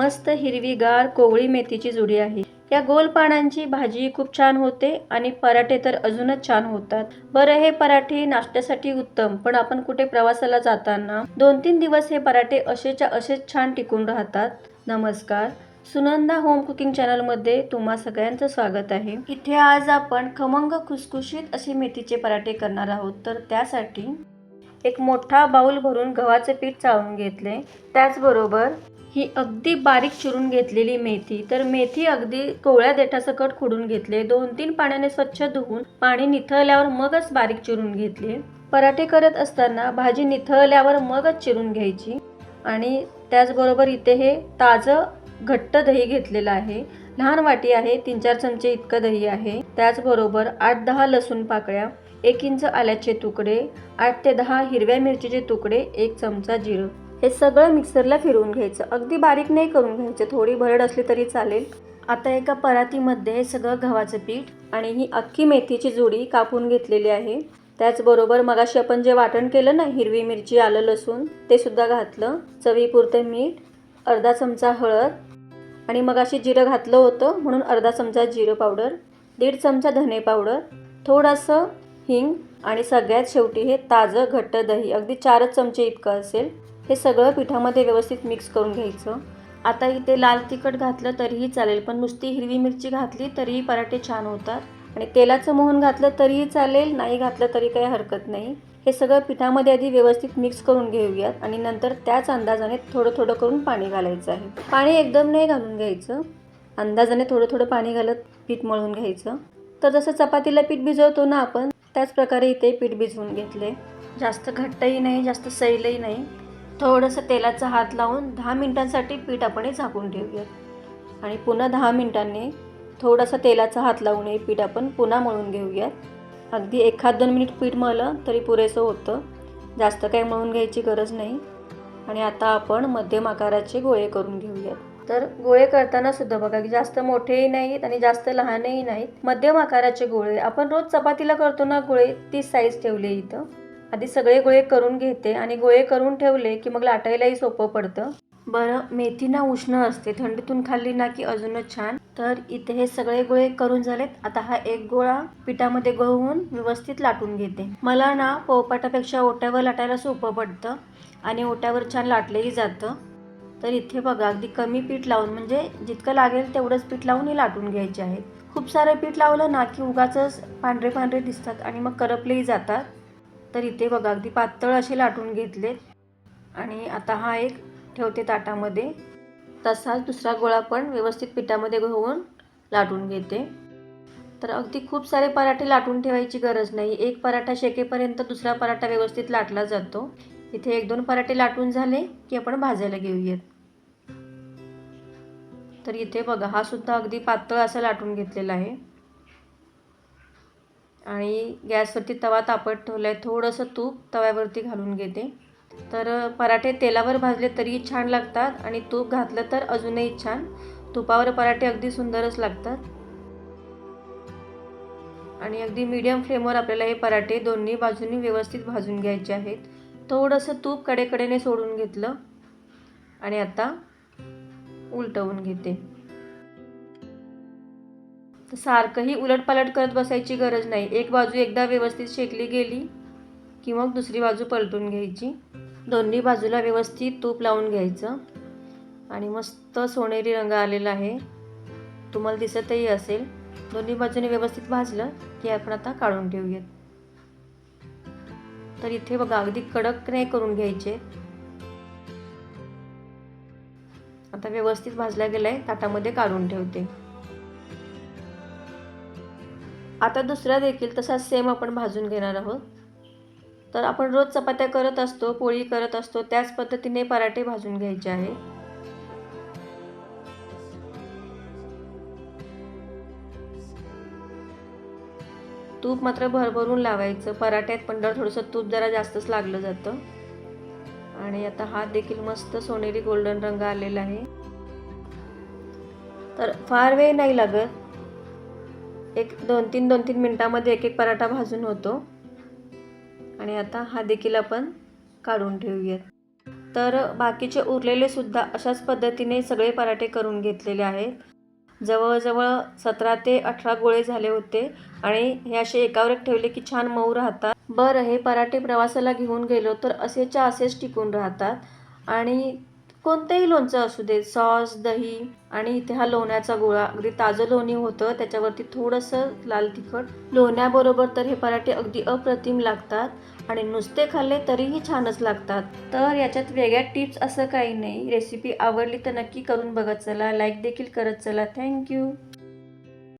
मस्त हिरवीगार कोवळी मेथीची जुडी आहे. या गोल पानांची भाजी खूप छान होते आणि पराठे तर अजूनच छान होतात. बरं हे पराठे नाश्त्यासाठी उत्तम पण आपण कुठे प्रवासाला जाताना दोन तीन दिवस हे पराठे असेच्या असेच छान टिकून राहतात? नमस्कार. सुनंदा होम कुकिंग चॅनलमध्ये तुम्हा सगळ्यांचं स्वागत आहे. इथे आज आपण खमंग खुसखुशीत असे मेथीचे पराठे करणार आहोत. तर त्यासाठी एक मोठा बाऊल भरून गव्हाचे पीठ चाळून घेतले. त्याचबरोबर ही अगदी बारीक चिरून घेतलेली मेथी. तर मेथी अगदी कोवळ्या देठासकट खुडून घेतले. दोन तीन पाण्याने स्वच्छ धुवून पाणी निथळल्यावर मगच बारीक चिरून घेतले. पराठे करत असताना भाजी निथळल्यावर मगच चिरून घ्यायची. आणि त्याचबरोबर इथे हे ताजं घट्ट दही घेतलेलं आहे. लहान वाटी आहे तीन चार चमचे इतकं दही आहे. त्याचबरोबर आठ दहा लसूण पाकळ्या एक इंच आल्याचे तुकडे आठ ते दहा हिरव्या मिरचीचे तुकडे एक चमचा जिरं. हे सगळं मिक्सरला फिरवून घ्यायचं. अगदी बारीक नाही करून घ्यायचं. थोडी भरड असली तरी चालेल. आता एका परातीमध्ये हे सगळं गव्हाचं पीठ आणि ही अख्खी मेथीची जोडी कापून घेतलेली आहे. त्याचबरोबर मगाशी आपण जे वाटण केलं ना हिरवी मिरची आलं लसूण ते सुद्धा घातलं. चवीपुरतं मीठ अर्धा चमचा हळद आणि मगाशी जिरं घातलं होतं म्हणून अर्धा चमचा जिरं पावडर दीड चमचा धने पावडर थोडंसं हिंग आणि सगळ्यात शेवटी हे ताजं घट्ट दही. अगदी चारच चमचे इतकं असेल. हे सगळं पिठामध्ये व्यवस्थित मिक्स करून घ्यायचं. आता इथे लाल तिखट घातलं तरीही चालेल पण नुसती हिरवी मिरची घातली तरीही पराठे छान होतात. आणि तेलाचं मोहन घातलं तरीही चालेल नाही घातलं तरी काही हरकत नाही. हे सगळं पिठामध्ये आधी व्यवस्थित मिक्स करून घेऊयात आणि नंतर त्याच अंदाजाने थोडं थोडं करून पाणी घालायचं आहे. पाणी एकदम नाही घालून घ्यायचं. अंदाजाने थोडं थोडं पाणी घालत पीठ मळून घ्यायचं. तर जसं चपातीला पीठ भिजवतो ना आपण त्याच प्रकारे इथे पीठ भिजवून घेतले जास्त घट्टही नाही जास्त सैलही नाही. थोडंसं तेलाचा हात लावून दहा मिनटांसाठी पीठ आपण हे झाकून ठेवूयात. आणि पुन्हा दहा मिनटांनी थोडासा तेलाचा हात लावून हे पीठ आपण पुन्हा मळून घेऊयात. अगदी एखाद दोन मिनिट पीठ मळलं तरी पुरेसं होतं. जास्त काही मळून घ्यायची गरज नाही. आणि आता आपण मध्यम आकाराचे गोळे करून घेऊयात. तर गोळे करताना सुद्धा बघा की जास्त मोठेही नाहीत आणि जास्त लहानही नाहीत. मध्यम आकाराचे गोळे. आपण रोज चपातीला करतो ना गोळे? ती साईज ठेवली इथं. आधी सगळे गोळे करून घेते आणि गोळे करून ठेवले की मग लाटायलाही सोपं पडतं. बरं मेथी ना उष्ण असते थंडीतून खाल्ली ना की अजूनच छान. तर इथे हे सगळे गोळे करून झालेत. आता हा एक गोळा पिठामध्ये गळवून व्यवस्थित लाटून घेते. मला ना पोपाटापेक्षा ओट्यावर लाटायला सोपं पडतं आणि ओट्यावर छान लाटलंही जातं. तर इथे बघा अगदी कमी पीठ लावून म्हणजे जितकं लागेल तेवढंच पीठ लावून हे लाटून घ्यायचे आहेत. खूप सारं पीठ लावलं ना की उगाच पांढरे पांढरे दिसतात आणि मग करपलेही जातात. तर इथे बघा अगदी पातळ असे लाटून घेतले. आणि आता हा एक ठेवते ताटामध्ये. तसाच दुसरा गोळा पण व्यवस्थित पिठामध्ये घेऊन लाटून घेते. तर अगदी खूप सारे पराठे लाटून ठेवायची गरज नाही. एक पराठा शेकेपर्यंत दुसरा पराठा व्यवस्थित लाटला जातो. इथे एक दोन पराठे लाटून झाले की आपण भाजायला घेऊयात. तर इथे बघा हा सुद्धा अगदी पातळ असा लाटून घेतलेला आहे. आणि गॅसवरती तवा तापत ठेवला आहे थोडंसं तूप तव्यावरती घालून घेते. तर पराठे तेलावर भाजले तरीही छान लागतात आणि तूप घातलं तर अजूनही छान. तुपावर पराठे अगदी सुंदरच लागतात. आणि अगदी मीडियम फ्लेमवर आपल्याला हे पराठे दोन्ही बाजूंनी व्यवस्थित भाजून घ्यायचे आहेत. थोडंसं तूप कडेकडेने सोडून घेतलं. आणि आता उलटवून घेते. तर सारखंही उलटपालट करत बसायची गरज नाही. एक बाजू एकदा व्यवस्थित शेकली गेली की मग दुसरी बाजू पलटून घ्यायची. दोन्ही बाजूला व्यवस्थित तूप लावून घ्यायचं. आणि मस्त सोनेरी रंग आलेला आहे. तुम्हाला दिसतही असेल. दोन्ही बाजूने व्यवस्थित भाजलं की आपण आता काढून ठेवूयात. तर इथे बघा अगदी कडक नाही करून घ्यायचे. आता व्यवस्थित भाजला गेलाय ताटामध्ये काढून ठेवते. आता दुसरा देखील तसाच सेम आपण भाजून घेणार आहोत. तर आपण रोज चपात्या करत असतो पोळी करत असतो त्याच पद्धतीने पराठे भाजून घ्यायचे आहे. तूप मात्र भरभरून लावायचं. पराठ्यात पण जर थोडंसं तूप जरा जास्तच लागलं जातं. आणि आता हा देखील मस्त सोनेरी गोल्डन रंग आलेला आहे. तर फार वेळ नाही लागत. एक दोन तीन दोन तीन मिनटामध्ये एक एक पराठा भाजून होतो. आणि आता हा देखील आपण काढून ठेवूयात. तर बाकीचे उरलेले सुद्धा अशाच पद्धतीने सगळे पराठे करून घेतलेले आहेत. जवळजवळ सतरा ते अठरा गोळे झाले होते आणि हे असे एकावर एक ठेवले की छान मऊ राहतात. बरं हे पराठे प्रवासाला घेऊन गेलो तर असेच्या असेच टिकून राहतात. आणि कोणतंही लोणचं असू दे सॉस दही आणि इथे हा लोण्याचा गोळा. अगदी ताजं लोणी होतं त्याच्यावरती थोडंसं लाल तिखट. लोण्याबरोबर तर हे पराठे अगदी अप्रतिम लागतात आणि नुसते खाल्ले तरीही छानच लागतात. तर याच्यात वेगळ्या टिप्स असं काही नाही. रेसिपी आवडली तर नक्की करून बघत चला. लाईक देखील करत चला. थँक्यू.